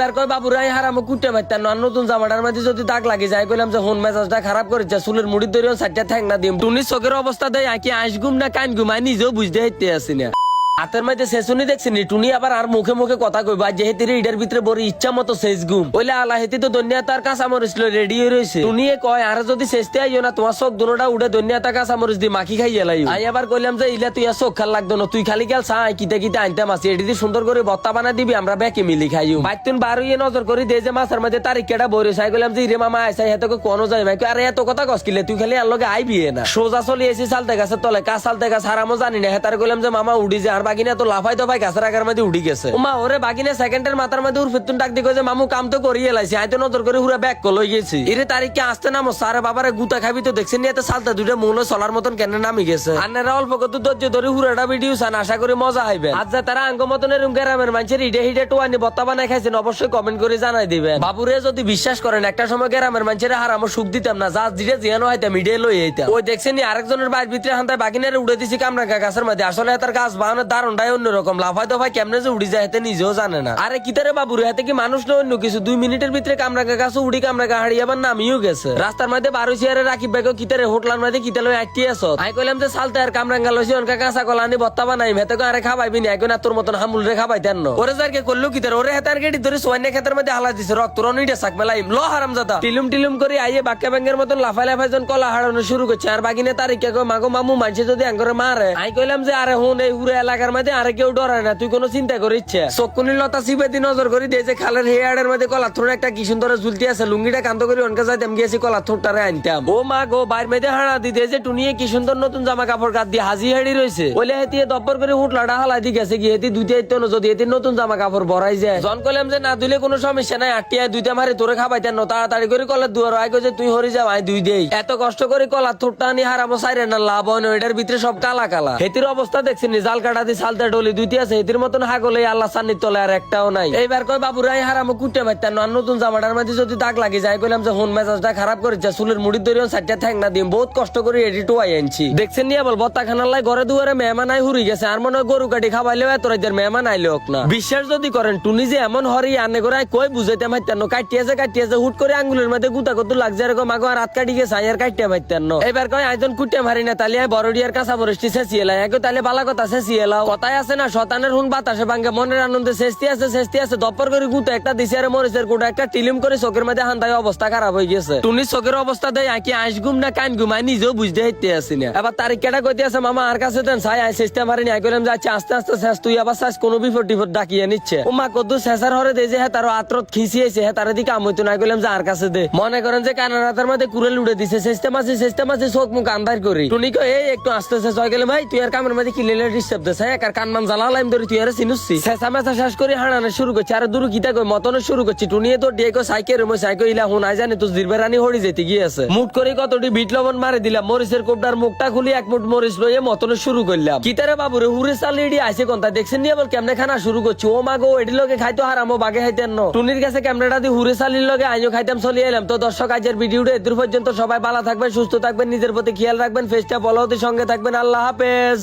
এইবার কয় বাবুরাই হারাম, কুটে মারতাম আর নতুন জামাটার মধ্যে যদি দাগ লাগে যায়, কইলাম যে হোন মেজাজটা খারাপ করেছে চুলের মুড়ি ধরেও সাইডটা ঠ্যাং না দিম। টুনির চোখের অবস্থা দেয় আঁকি আইস গুম না কান গুম আমি নিজেও বুঝতে হাইতে আসি না হাতের মধ্যে শেষুনি দেখছিনি টুনি আবার আর মুখে মুখে কথা কইবা। যেহেতু ইডার ভিতরে বড় ইচ্ছা মতো শেষ গুম। ওইলে আলা হেতি তো দুনিয়া তার কাঁচা মরিচ রেডি হয়ে রয়েছে টুনিয়ে কয়, আর যদি শেষতে আইও না, তোমার চোখ দুনোটা উড়ে দুনিয়া তার কাঁচা মরিচ দিয়ে মাখি খাই এলাই আই আবার কইলাম যে, ইলা তুই চোখ খাল লাগতো না, তুই খালি গেল চাই, কিতে কিতে আনতে মাছি এটি দিয়ে সুন্দর করে বত্তা বানা দিবি, আমরা ব্যাকে মিলি খাইও। বাইতুন বারো ইয়ে নজর করে, দে যে মাছের মধ্যে তারিখ কেটা বরে চাই। কইলাম যে, ইরে মামা আইসাই হেতে কোনো যায় ভাই। আরে, এত কথা কসকিলে তুই খালি আর লগে আইবি না। সোজা চলি এসি চালতে গাছের তলে কাজ চালতে গাছ হারামো জানি না। হেতার কইলাম যে, মামা, উড়ি যে আর বাগিনা তো লাফাই তো ভাই গাছের আগার মধ্যে উড়ি গেছে। মা ওরে বাগিনে সেকেন্ডের মাথার মধ্যে উর ফেতুন ডাক দিকে যে মামু কাম তো করিয়ে এলাইছি আই তো নজর করে হুরা ব্যাক কল গেছি এরে তারিখে আসতে নামো? সারে বাবারে গুতা খাবি তো দেখছেন এতে সালতা দুইটা মৌল চলার মতন কেন নামি গেছে। আন্নারা অল্প কত ধৈর্য ধরে হুরাটা ভিডিও চান আশা করি মজা হইবে। আজ যা তারা আঙ্গ মতন এরম গ্রামের মানুষের ইডে হিডে টোয়ানি বত্তা বানাই খাইছেন অবশ্যই কমেন্ট করে জানাই দিবেন। বাবুরে যদি বিশ্বাস করেন একটা সময় গ্রামের মানুষের হার আমার সুখ দিতাম না যা দিলে জিয়ানো হইতাম ইডে লই এইতাম ওই দেখছেন নি আরেকজনের বাইর ভিতরে হান্তায় বাগিনারে উড়ে দিছি কামরা গাছের মধ্যে আসলে তার গাছ বাহানোর দারণটাই অন্যরকম। লাফাই ভাই কেমনে যে উড়ি যায় হাতে নিজেও জানে না। আরে কিতারে বাবুরে, হাতে কি মানুষ না অন্য কিছু? দুই মিনিটের ভিতরে কামরা গাছ উড়ি কামরা হাড়ি আবার নামিও গেছে। রাস্তার মধ্যে বারো চেয়ারে রাখি বেগো কিতারে হোটলার মধ্যে কিতা লই আটটি আছো? আই কইলাম যে, সালতে, আর কামরাঙ্গা লইছি, অনকা কাঁচা কলা আনি বত্তা বানাই কো আরে খাবাইবি না? এখন তোর মতন হামুল রে খাবাই দেন ওরে যারকে করল কিতারে ওরে হাতার গেটি ধরে সোয়াইনে ক্ষেতের মধ্যে হালা দিছে, রক্ত রনিটা সাক মেলাইম। ল হারাম জাতা টিলুম টিলুম করে আইয়ে বাক্কা ব্যাঙ্গের মতন লাফাই লাফাই জন কলা হারানো শুরু করছে। আর বাগিনে তারিখে কো মাগো মামু, মানছে যদি আঙ্গরে মারে। আই কইলাম যে, আরে হুন, এই হুরে এলাকার মধ্যে আরে কেউ ডরায় না, তুই কোনো চিন্তা করিচ্ছে চকুনি লতা সিবে দি নজর করি দিয়ে যে খালের হেয়ারের মধ্যে কলা থোড় একটা কি সুন্দর ঝুলতি আছে, লুঙ্গিটা কান্ত করে অনকে যাইতাম গিয়েছি কলা থোড়টারে আনতাম। ও মা গো, বাইর মেয়েদে হাড়া দিতে যে টুনিয়ে কি সুন্দর নতুন জামা কাপড় কাট দিয়ে হাজি হাড়ি রয়েছে ওলে হেতিয়ে দপ্পর করে হুটলাটা হালাই দি গেছে, গিয়ে হেতি দুইটা ইত্য যদি হেতি নতুন জামা কাপড় বড়াই যায়। জন কইলাম যে না দিলে কোনো সমস্যা নাই আটটিয়া দুইটা মারি তোরে খাবাইতেন না তাড়াতাড়ি করে কলার দুয়ার আই যে তুই হরি যাও, আই দুই দেই। এত কষ্ট করে কলার থোড়টা আনি হারামো, সাইরে না লাভ হয় না, এটার ভিতরে সব কালা কালা হেতির অবস্থা দেখছিনি জাল কাটা দি সালতে ডলি দুইটি আছে হেতির মতন হাগলে আল্লাহ সান্নির তলে আর একটাও নাই। এইবার কয়, বাবু রাই হারামো, কুটে মারতেন না নতুন জামাটার মধ্যে যদি দাগ লাগে যায়, কইলাম যে, হন, মেজাজটা খারাপ করেছে, চুলের মুড়ি ধরেও সাইডটা ঠ্যাং না দিম, বহুত কষ্ট করে এডি টোয়াই আনছি। দেখছেন নিয়ে বল বত্তা লাই ঘরে দুয়ারে মেহমান আই হুরি গেছে, আর মনে হয় গরু কাটি খাবাইলেও এত রাইদের মেহমান আইলে হোক না। বিশ্বাস যদি করেন, টুনি যে এমন হরি, আনে করে কই বুঝাইতে মারতেন কাটিয়েছে কাটিয়েছে হুট করে আঙ্গুলের মধ্যে গুতা কত লাগছে, এরকম আগো আর রাত কাটি গেছে আর মারতেন না। এবার কয় আইজন কুটে মারি না তাহলে বড়ডিয়ার কাঁচা বরষ্টি শেষিয়ে লাই তাহলে বালা কথা শেষিয়ে কথাই আছে না শতানের হুন বাতাসে ভাঙ্গে, মনের আনন্দে শেষতি আছে শেষতি আছে, দপ্পর করে গুতা, একটা দিছে মরিচের গুটা একটা টিলিম করে চোখের মধ্যে হান্দায় অবস্থা খারাপ হয়ে গেছে। টুনির চোখের অবস্থা দেয় আঁকি আইস ঘুম না কান ঘুম আই নিজেও বুঝতে হইতে আসি না। এবার তারিখ কেটা কইতে আছে, মামা আর কাছে দেন, সাই, আই চেষ্টা মারিনি আই কইলাম যাচ্ছে আস্তে আস্তে শেষ, তুই আবার শেষ, কোনো বিপদ টিপদ ডাকিয়ে নিচ্ছে। ও মা কদ্দু শেষার হরে দে যে হ্যাঁ তার আত্রত খিসিয়েছে হ্যাঁ তার দিকে আমি তো নাই কইলাম, যে আর কাছে দে। মনে করেন যে কানার রাতের মধ্যে কুড়ে লুড়ে দিছে চেষ্টা মাসে চেষ্টা মাসে চোখ মুখ আন্ধার করি। টুনি কো একটু আস্তে শেষ হয়ে গেলে ভাই, তুই আর কামের মধ্যে কি লেলে ডিস্টার্ব দেছে এক আর কানমান জ্বালালাম ধরে তুই আর চিনুসছি শেষা মেসা শেষ করে হাঁড়ানো শুরু করছে, আর দূর গীতা কই মতন শুরু করছি। টুনিয়ে তো ডিয়ে কো সাইকেল রুমে সাইকেল ইলা হুন আই জানি তো জিরবে রানি হড়ি যেতে গিয়েছে মুট করে কতটি বিট লবণ মারে দিলাম, মরিচের কোপটার মুখটা খুলি এক মুঠ মরিচ লইয়ে মতন শুরু করলাম। কিতারে বাবুরে হুরে চালি এডি আইসে কোনটা? দেখছেন নিয়ে বল কেমনে খানা শুরু করছি? ও মা গো, এডি লগে খাইতো হারামো বাগে খাইতেন ন। টুনির কাছে ক্যামেরাটা দিয়ে হুরে চালির লগে আইও খাইতাম, চলে এলাম তো দর্শক, আজের ভিডিওটা এদূর পর্যন্ত সবাই ভালো থাকবেন, সুস্থ থাকবেন, নিজের প্রতি খেয়াল রাখবেন ফেসটা ফলো সঙ্গে থাকবেন। আল্লাহ হাফেজ।